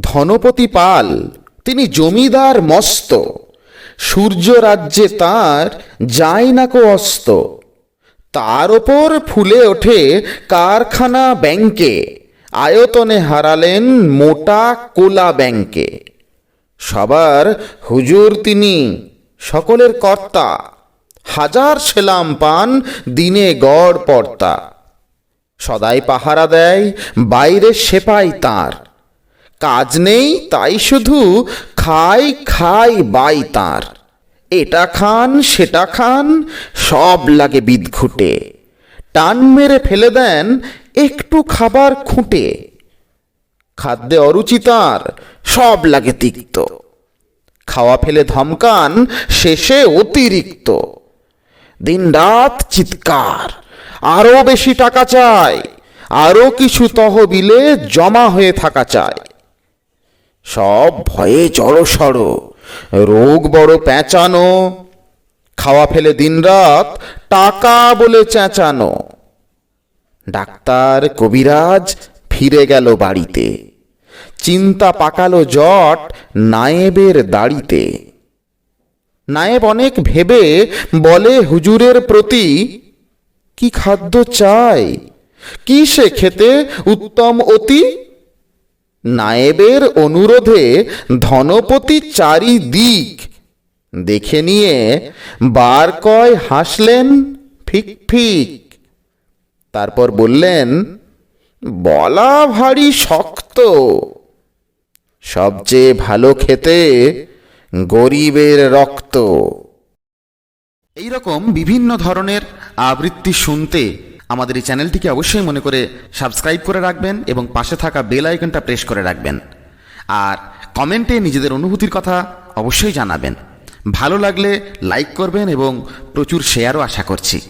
ধনপতি পাল, তিনি জমিদার মস্ত, সূর্য রাজ্যে তার যায় না কো অস্ত। তার ওপর ফুলে ওঠে কারখানা ব্যাংকে, আয়তনে হারালেন মোটা কোলা ব্যাংকে। সবার হুজুর তিনি, সকলের কর্তা, হাজার সেলাম পান দিনে গড় পর্তা। সদাই পাহারা দেয়, বাইরে সেপাই তার। কাজ নেই, তাই শুধু খাই খাই বাই তার। এটা খান, সেটা খান, সব লাগে বিদঘুটে। টান মেরে ফেলে দেন, একটু খাবার খুঁটে। খাদ্যে অরুচি তার, সব লাগে তিক্ত। খাওয়া ফেলে ধমকান, শেষে অতিরিক্ত। দিনরাত চিৎকার, আরও বেশি টাকা চায়, আরও কিছু তহবিলে জমা হয়ে থাকা চাই সব ভয়ে জড়সড় রোগ বড় পেঁচানো, খাওয়া ফেলে দিনরাত টাকা বলে চেঁচানো। ডাক্তার কবিরাজ ফিরে গেল বাড়িতে। চিন্তা পাকালো জট নায়েবের দাড়িতে। নায়েব অনেক ভেবে বলে হুজুরের প্রতি, কি খাদ্য চাই? কি সে খেতে উত্তম অতি? নায়েবের অনুরোধে ধনপতি চারিদিক দেখে নিয়ে বার কয় হাসলেন, ফিক ফিক। তারপর বললেন, বলা ভারী শক্ত। সবচেয়ে ভালো খেতে গরিবের রক্ত। এই রকম বিভিন্ন ধরনের আবৃত্তি শুনতে আমাদের এই চ্যানেলটিকে অবশ্যই মনে করে সাবস্ক্রাইব করে রাখবেন এবং পাশে থাকা বেল আইকনটা প্রেস করে রাখবেন। আর কমেন্টে নিজেদের অনুভূতির কথা অবশ্যই জানাবেন। ভালো লাগলে লাইক করবেন এবং প্রচুর শেয়ারও আশা করছি।